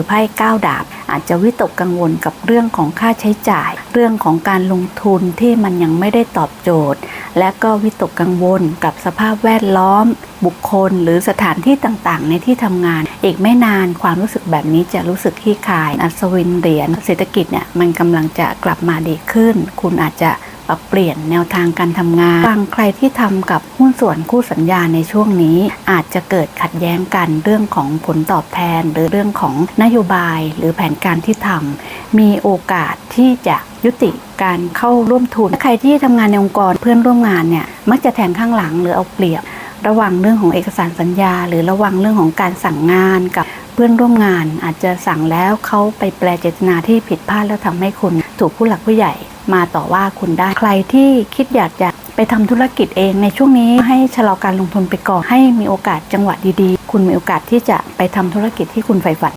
รือไพ่ก้าวดาบ อาจจะวิตกกังวลกับเรื่องของค่าใช้จ่าย เรื่องของการลงทุนที่มันยังไม่ได้ตอบโจทย์ และก็วิตกกังวลกับสภาพแวดล้อม บุคคล หรือสถานที่ต่างๆ ในที่ทำงาน อีกไม่นานความรู้สึกแบบนี้จะรู้สึกขี้คาย อัศวินเหรียญเศรษฐกิจเนี่ยมันกำลังจะกลับมาดีขึ้น คุณอาจจะ ปรับเปลี่ยนแนวทางการทำงานบางใครที่ทำกับหุ้นส่วนคู่สัญญาในช่วงนี้ อาจจะเกิดขัดแย้งกันเรื่องของผลตอบแทน หรือเรื่องของนโยบาย หรือแผนการที่ทำมีโอกาสที่จะยุติการเข้าร่วมทุน ใครที่ทำงานในองค์กรเพื่อนร่วมงานเนี่ยมักจะแทงข้างหลังหรือเอาเปรียบ ระวังเรื่องของเอกสารสัญญา หรือระวังเรื่องของการสั่งงานกับเพื่อนร่วมงาน อาจจะสั่งแล้วเขาไปแปลเจตนาที่ผิดพลาดแล้วทำให้คุณถูกผู้หลักผู้ใหญ่ มาต่อว่าคุณได้ ใครที่คิดอยากจะไปทำธุรกิจเองในช่วงนี้ให้ชะลอการลงทุนไปก่อนให้มีโอกาสจังหวะดีๆ คุณมีโอกาสที่จะไปทำธุรกิจที่คุณใฝ่ฝัน